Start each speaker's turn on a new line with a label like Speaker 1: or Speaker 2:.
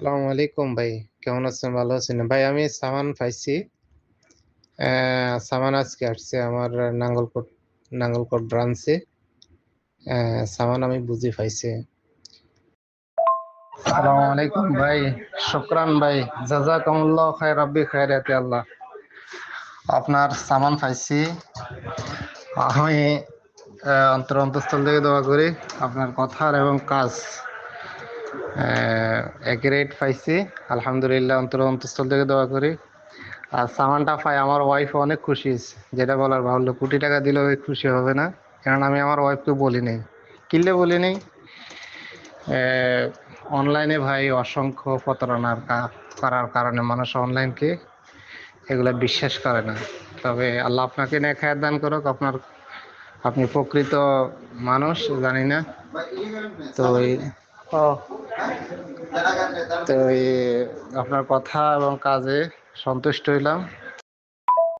Speaker 1: আসসালামু আলাইকুম ভাই, কেমন আছেন? ভালো আছেন? ভাই, আমি সামান পাইছি। সামান আজকে আসছে আমার নাঙ্গলকোট নাঙ্গলকোট ব্রাঞ্চে সামান আমি বুঝি পাইছি। আসসালামু আলাইকুম ভাই, শুকরান ভাই। জাজাকামুল্লাহ খায় রাব্বি খায়রাতে আল্লাহ। আপনার সামান পাইছি। আমি অন্তর অন্তঃস্থল থেকে দোয়া করি আপনার কথার এবং কাজ। অ্যাকুরেট পাইছি। আলহামদুলিল্লাহ, অন্তর অন্তঃস্থল থেকে দোয়া করি। আর সামানটা পাই, আমার ওয়াইফ অনেক খুশি যেটা বলার বাহুল্য, কোটি টাকা এই খুশি হবে না। কারণ আমি আমার ওয়াইফকে বলি নাই। কিনলে বলি নাই। অনলাইনে ভাই অসংখ্য প্রতারণার করার কারণে মানুষ অনলাইনকে এগুলো বিশ্বাস করে না। তবে আল্লাহ আপনাকে নেখায়াত দান করুক। আপনার, আপনি প্রকৃত মানুষ, জানি না। তো তো আপনার কথা এবং কাজে সন্তুষ্ট হইলাম।